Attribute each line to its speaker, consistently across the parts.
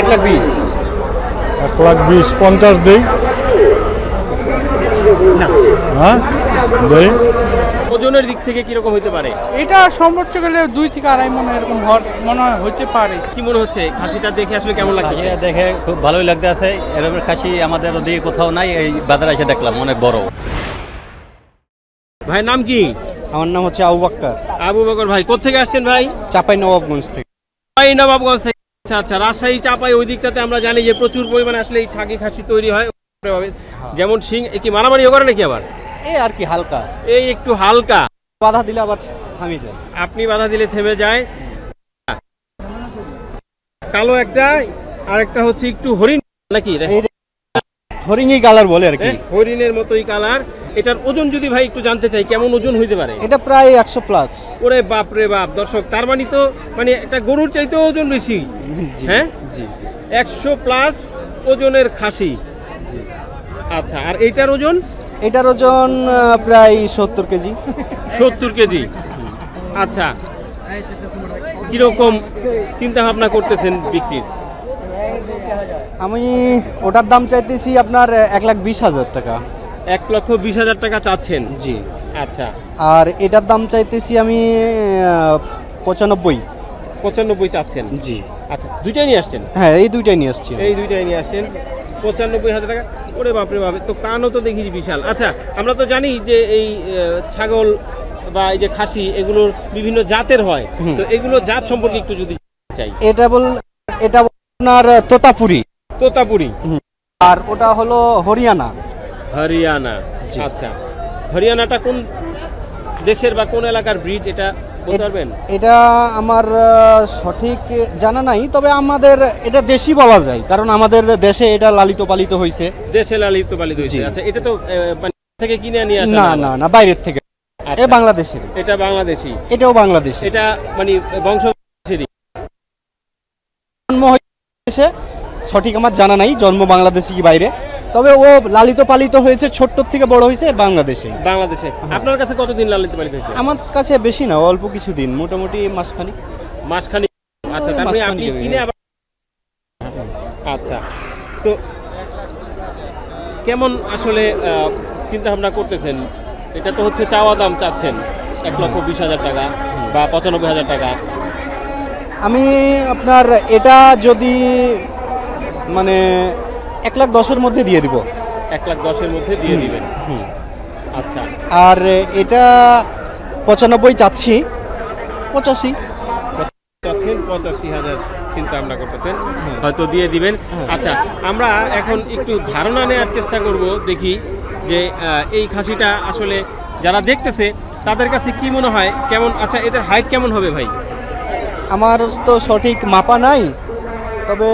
Speaker 1: এক লাখ বিশ।
Speaker 2: এক লাখ বিশ পঞ্চাশ দেই। হ্যাঁ? দেই।
Speaker 3: ওজনের দিক থেকে কীরকম হতে পারে?
Speaker 4: এটা সর্বোচ্চ গেলে দুই থেকে আড়াই মনে এরকম ভর মনে হয় হতে পারে।
Speaker 3: কি মনে হচ্ছে? খাসিটা দেখে আসলে কেমন লাগছে
Speaker 1: দেখে খুব ভালোই লাগতে আছে এরকম খাসি আমাদের ওদিকে কোথাও নাই এই বাজারে এসে দেখলাম অনেক বড়।
Speaker 3: ভাইয়ের নাম কি?
Speaker 5: আমার নাম হচ্ছে আবু বাক্কার।
Speaker 3: আবু বকর ভাই কোথেকে আসছেন ভাই?
Speaker 5: চাপাই নবাবগঞ্জ থেকে।
Speaker 3: চাপাই নবাবগঞ্জ থেকে। আচ্ছা আচ্ছা রাজশাহী চাপাই ওই দিকটাতে আমরা জানি যে প্রচুর পরিমাণে আসলে এই ছাগি খাসি তৈরি হয়। যেমন সিং এ কি মারামারিও করে নাকি আবার?
Speaker 5: এই আর কি হালকা।
Speaker 3: এই একটু হালকা।
Speaker 5: বাধা দিলে আবার থামি যায়।
Speaker 3: আপনি বাধা দিলে থেমে যায়। কালো একটা আর একটা হচ্ছে একটু হরিণ নাকি?
Speaker 5: হরিণই কালার বলে আর কি।
Speaker 3: হ্যাঁ, হরিণের মতোই কালার এটার ওজন যদি ভাই একটু জানতে চাই কেমন ওজন হইতে পারে?
Speaker 5: এটা প্রায় একশো প্লাস
Speaker 3: ওরে বাপ রে বাপ দর্শক তার মানে তো মানে একটা গরুর চাইতেও ওজন বেশি। হ্যাঁ?
Speaker 5: জি জি।
Speaker 3: একশো প্লাস ওজনের খাসি। আচ্ছা আর এইটার ওজন?
Speaker 5: এটার ওজন প্রায় সত্তর কেজি।
Speaker 3: সত্তর কেজি। আচ্ছা কীরকম চিন্তা ভাবনা করতেছেন বিক্রির?
Speaker 5: আমি ওটার দাম চাইতেছি আপনার এক লাখ বিশ হাজার টাকা।
Speaker 3: এক লক্ষ বিশ হাজার টাকা চাচ্ছেন?
Speaker 5: জি।
Speaker 3: আচ্ছা।
Speaker 5: আর এটার দাম চাইতেছি আমি পঁচানব্বই।
Speaker 3: পঁচানব্বই চাচ্ছেন?
Speaker 5: জি।
Speaker 3: আচ্ছা দুইটাই নিয়ে আসছেন?
Speaker 5: হ্যাঁ এই দুইটাই নিয়ে আসছি।
Speaker 3: এই দুইটাই নিয়ে আসছেন? পঁচানব্বই হাজার টাকা? ওরে বাপরে বাপরে তো কানও তো দেখি বিশাল। আচ্ছা আমরা তো জানি যে এই ছাগল বা এই যে খাসি এগুলোর বিভিন্ন জাতের হয়। তো এগুলো জাত সম্পর্কে একটু যদি চাই।
Speaker 5: এটা বল এটা আপনার তোতাপুরি।
Speaker 3: তোতাপুরি।
Speaker 5: আর ওটা হলো হরিয়ানা।
Speaker 3: হরিয়ানা। আচ্ছা হরিয়ানাটা কোন দেশের বা কোন এলাকার ব্রিড এটা
Speaker 5: এটা আমার সঠিক জানা নাই তবে আমাদের এটা দেশি বলা যায় কারণ আমাদের দেশে এটা লালিত পালিত হয়েছে
Speaker 3: দেশে লালিত পালিত হয়েছে আচ্ছা এটা তো মানে থেকে কিনে নিয়ে আসা
Speaker 5: না না না বাইরের থেকে।
Speaker 3: আচ্ছা,
Speaker 5: এ বাংলাদেশের।
Speaker 3: এটা বাংলাদেশি?
Speaker 5: এটাও বাংলাদেশে।
Speaker 3: এটা মানে বংশ
Speaker 5: জন্ম হয়েছে সঠিক আমার জানা নাই জন্ম বাংলাদেশে কি বাইরে? তবে ও লালিত পালিত হয়েছে ছোট্ট থেকে বড় হয়েছে বাংলাদেশে।
Speaker 3: বাংলাদেশে। আপনার কাছে কতদিন লালিত পালিত হয়েছে?
Speaker 5: আমার কাছে বেশি না অল্প কিছু দিন মোটামুটি মাসখানি
Speaker 3: মাসখানি আচ্ছা তারপরে আপনি কিনে আবার আচ্ছা তো কেমন আসলে চিন্তা ভাবনা করতেছেন? এটা তো হচ্ছে চাওয়া দাম চাচ্ছেন এক লক্ষ বিশ হাজার টাকা বা পঁচানব্বই হাজার টাকা।
Speaker 5: আমি আপনার এটা যদি মানে এক লাখ দশের মধ্যে দিয়ে দিব।
Speaker 3: এক লাখ দশের মধ্যে দিয়ে দিবেন। আচ্ছা।
Speaker 5: আর এটা পঁচানব্বই চাচ্ছি। পঁচাশি।
Speaker 3: চাচ্ছেন পঁচাশি হাজার চিন্তা ভাবনা করতেছেন। হয়তো দিয়ে দিবেন। আচ্ছা আমরা এখন একটু ধারণা নেওয়ার চেষ্টা করব দেখি যে এই খাসিটা আসলে যারা দেখতেছে তাদের কাছে কি মনে হয়? কেমন আচ্ছা এদের হাইট কেমন হবে ভাই?
Speaker 5: আমার তো সঠিক মাপা নাই তবে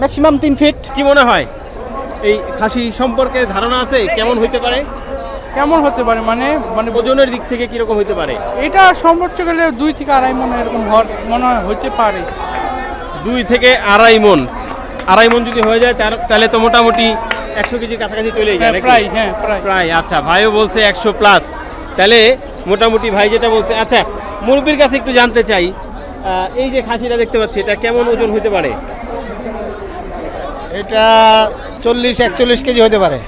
Speaker 5: ম্যাক্সিমাম তিন ফিট
Speaker 3: কি মনে হয়? এই খাসি সম্পর্কে ধারণা আছে? কেমন হইতে পারে?
Speaker 4: কেমন হতে পারে? মানে মানে
Speaker 3: ওজনের দিক থেকে কীরকম হইতে পারে?
Speaker 4: এটা সর্বোচ্চ গেলে দুই থেকে আড়াই মনে এরকম ভর মনে হয় হতে পারে।
Speaker 3: দুই থেকে আড়াই মন। আড়াই মন যদি হয়ে যায় তার- তাহলে তো মোটামুটি একশো কেজির কাছাকাছি চলে যায়
Speaker 4: হ্যাঁ প্রায় হ্যাঁ প্রায়।
Speaker 3: প্রায় আচ্ছা ভাইও বলছে একশো প্লাস তাহলে মোটামুটি ভাই যেটা বলছে আচ্ছা মুরব্বীর কাছে একটু জানতে চাই। এই যে খাসিটা দেখতে পাচ্ছি এটা কেমন ওজন হতে পারে?
Speaker 6: এটা চল্লিশ একচল্লিশ কেজি হতে পারে।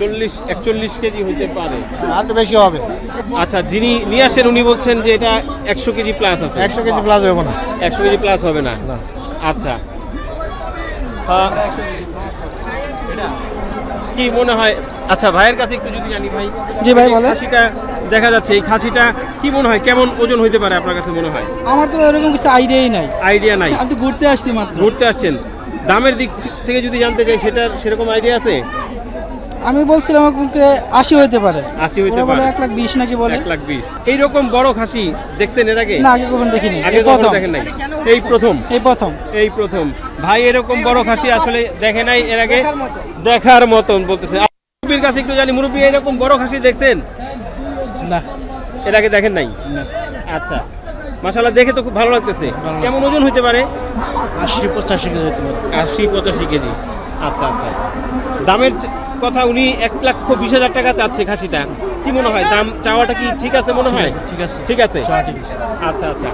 Speaker 3: চল্লিশ একচল্লিশ কেজি হতে পারে।
Speaker 6: আর একটু বেশি হবে।
Speaker 3: আচ্ছা যিনি নিয়ে আসেন উনি বলছেন যে এটা একশো কেজি প্লাস আছে।
Speaker 6: একশো কেজি প্লাস হবে না।
Speaker 3: একশো কেজি প্লাস হবে না? আচ্ছা। কি মনে হয়? আচ্ছা ভাইয়ের কাছে একটু যদি জানি ভাই।
Speaker 4: জি ভাই, বলেন।
Speaker 3: খাসিটা দেখা যাচ্ছে এই খাসিটা কি মনে হয়? কেমন ওজন হইতে পারে আপনার কাছে মনে হয়?
Speaker 4: আমার তো এরকম কিছু আইডিয়াই নাই।
Speaker 3: আইডিয়া নাই।
Speaker 4: আমি তো ঘুরতে আসছি মাত্র।
Speaker 3: ঘুরতে আসছেন। দামের দিক থেকে যদি জানতে চাই সেটার সেরকম আইডিয়া আছে?
Speaker 4: আমি বলছিলাম আপনাকে আশি হইতে পারে।
Speaker 3: আশি হইতে পারে।
Speaker 4: এক লাখ বিশ নাকি বলে।
Speaker 3: এক লাখ বিশ। এইরকম বড় খাসি দেখছেন এর আগে?
Speaker 4: না আগে কখনো দেখিনি।
Speaker 3: আগে কখনো দেখেন নাই। এই প্রথম।
Speaker 4: এই প্রথম।
Speaker 3: এই প্রথম। ভাই এরকম বড় খাসি আসলে দেখে নাই এর আগে?
Speaker 4: দেখার
Speaker 3: মতন। বলতেছে। মুরব্বির কাছে একটু জানি মুরব্বী এরকম বড় খাসি দেখছেন?
Speaker 4: না।
Speaker 3: এর আগে দেখেন নাই? আচ্ছা। মাশাল্লাহ দেখে তো খুব ভালো লাগতেছে। কেমন ওজন হইতে পারে?
Speaker 4: আশি পঁচাশি কেজি হতে পারে।
Speaker 3: আশি পঁচাশি কেজি। আচ্ছা আচ্ছা। দামের কথা উনি এক লক্ষ বিশ হাজার টাকা চাচ্ছে খাসিটা। কি মনে হয়? দাম চাওয়াটা কি ঠিক আছে মনে হয়?
Speaker 4: ঠিক আছে
Speaker 3: ঠিক আছে। আচ্ছা আচ্ছা।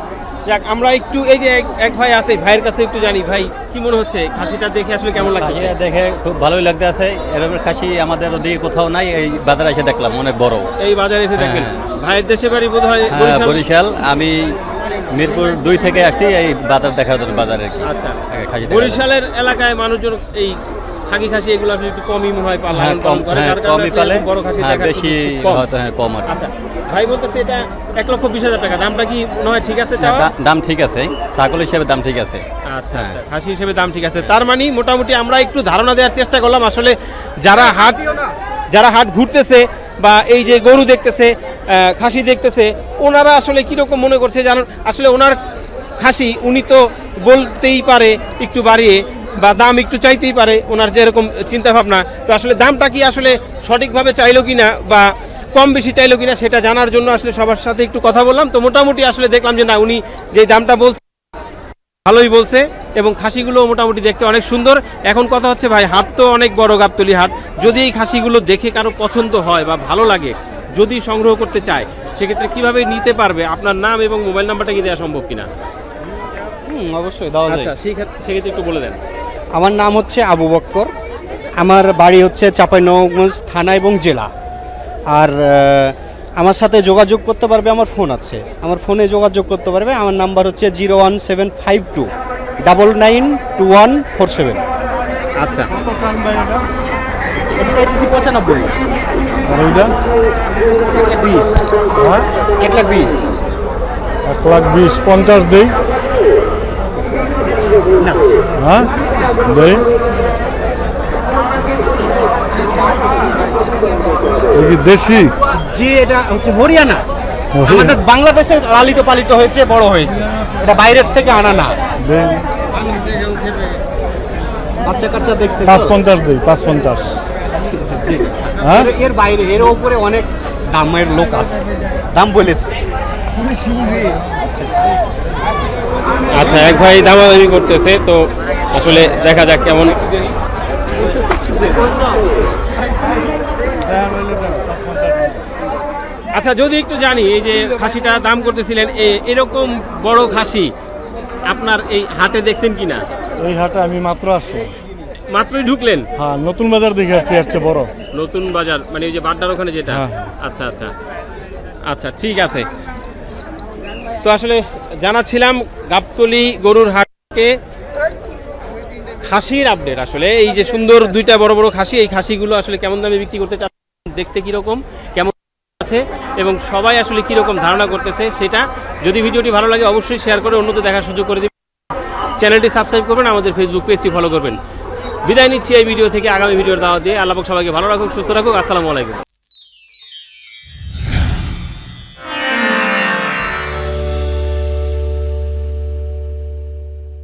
Speaker 3: যাক আমরা একটু এই যে এক- এক ভাই আছে ভাইয়ের কাছে একটু জানি। ভাই কি মনে হচ্ছে? খাসিটা দেখে আসলে কেমন লাগছে?
Speaker 1: খাসিটা দেখে খুব ভালোই লাগতে আছে এরকম খাসি আমাদের ওদিকে কোথাও নাই এই বাজারে এসে দেখলাম অনেক বড়।
Speaker 3: এই বাজারে এসে দেখবেন
Speaker 1: হ্যাঁ।
Speaker 3: ভাইয়ের দেশে বাড়ি বোধ হয়
Speaker 1: হ্যাঁ বরিশাল। আমি মিরপুর দুই থেকে আসছি এই বাজার দেখার জন্য বাজারে
Speaker 3: আচ্ছা। বরিশালের এলাকায় মানুষজন এই ছাগি খাসি এগুলো আসলে একটু কমই মনে হয় পালন
Speaker 1: হ্যাঁ কম
Speaker 3: করে
Speaker 1: হ্যাঁ কমই পালে।
Speaker 3: বড় খাসি
Speaker 1: হ্যাঁ বেশি হয়তো হ্যাঁ কম আর
Speaker 3: আচ্ছা ভাই বলতেছে এটা এক লক্ষ বিশ হাজার টাকা দামটা কি মনে হয় ঠিক আছে চাওয়া
Speaker 1: দাম ঠিক আছে ছাগল হিসেবে দাম ঠিক আছে।
Speaker 3: আচ্ছা আচ্ছা খাসি হিসেবে দাম ঠিক আছে। তার মানে মোটামুটি আমরা একটু ধারণা দেওয়ার চেষ্টা করলাম আসলে যারা হাট যারা হাট ঘুরতেছে বা এই যে গরু দেখতেছে খাসি দেখতেছে, ওনারা আসলে কীরকম মনে করছে জানেন? আসলে ওনার খাসি, উনি তো বলতেই পারে একটু বাড়িয়ে বা দাম একটু চাইতেই পারে ওনার যেরকম চিন্তা ভাবনা তো আসলে দামটা কি আসলে সঠিকভাবে চাইলো কি না বা কম বেশি চাইলো কিনা সেটা জানার জন্য আসলে সবার সাথে একটু কথা বললাম। তো মোটামুটি আসলে দেখলাম যে না, উনি যে দামটা বলছে ভালোই বলছে এবং খাসিগুলো মোটামুটি দেখতে অনেক সুন্দর। এখন কথা হচ্ছে ভাই হাট তো অনেক বড় গাবতলি হাট। যদি এই খাসিগুলো দেখে কারও পছন্দ হয় বা ভালো লাগে যদি সংগ্রহ করতে চায় সেক্ষেত্রে কীভাবে নিতে পারবে? আপনার নাম এবং মোবাইল নাম্বারটা কি দেওয়া সম্ভব কিনা?
Speaker 5: হুম, অবশ্যই দেওয়া যায়।
Speaker 3: আচ্ছা সেক্ষেত্রে একটু বলে দেন।
Speaker 5: আমার নাম হচ্ছে আবু বক্কর। আমার বাড়ি হচ্ছে চাঁপাইনবাবগঞ্জ থানা এবং জেলা। আর আমার সাথে যোগাযোগ করতে পারবে আমার ফোন আছে। আমার ফোনে যোগাযোগ করতে পারবে। আমার নাম্বার হচ্ছে zero one seven five two double nine two one four seven.
Speaker 3: আচ্ছা।
Speaker 5: চাইতেছি পঁচানব্বই।
Speaker 2: আর ওইটা?
Speaker 5: এক লাখ বিশ।
Speaker 2: হ্যাঁ?
Speaker 5: এক লাখ বিশ।
Speaker 2: এক লাখ বিশ পঞ্চাশ দেই। হ্যাঁ? দেই। দেশি?
Speaker 5: জি এটা হচ্ছে হরিয়ানা। আমাদের বাংলাদেশে লালিত পালিত হয়েছে বড় হয়েছে। এটা বাইরের থেকে আনা না। বাচ্চা কাচ্চা দেখছে?
Speaker 2: পাঁচ পঞ্চাশ দেই পাঁচ পঞ্চাশ হ্যাঁ?
Speaker 5: এর- এর বাইরে এর উপরে অনেক দামের লোক আছে। দাম বলেছে।
Speaker 3: আচ্ছা এক ভাই দামাদামি করতেছে তো আসলে দেখা যাক কেমন আচ্ছা যদি একটু জানি এই যে খাসিটা দাম করতেছিলেন এরকম বড় খাসি আপনার এই হাটে দেখছেন কিনা?
Speaker 2: এই হাটে আমি মাত্র আসব
Speaker 3: মাত্রই ঢুকলেন?
Speaker 2: হ্যাঁ নতুন বাজার দেখে আসছি চেয়ে বড়।
Speaker 3: নতুন বাজার মানে ওই যে বাড্ডার ওখানে যেটা?
Speaker 2: হ্যাঁ।
Speaker 3: আচ্ছা আচ্ছা। আচ্ছা ঠিক আছে। তো আসলে জানাছিলাম গাবতলি গরুর হাটকে খাসির আপডেট আসলে। এই যে সুন্দর দুইটা বড় বড় খাসি এই খাসিগুলো আসলে কেমন দামে বিক্রি করতে চাচ্ছেন দেখতে কীরকম কেমন আছে এবং সবাই আসলে কীরকম ধারণা করতেছে সেটা যদি ভিডিওটি ভালো লাগে অবশ্যই শেয়ার করে অন্যদের দেখার সুযোগ করে দিবেন। চ্যানেলটি সাবস্ক্রাইব করবেন, আমাদের ফেসবুক পেজটি ফলো করবেন। বিদায় নিচ্ছি এই ভিডিও থেকে আগামী ভিডিওর দাওয়া দিয়ে। আল্লাহ সবাইকে ভালো রাখুক, সুস্থ রাখুক। আসসালামু আলাইকুম।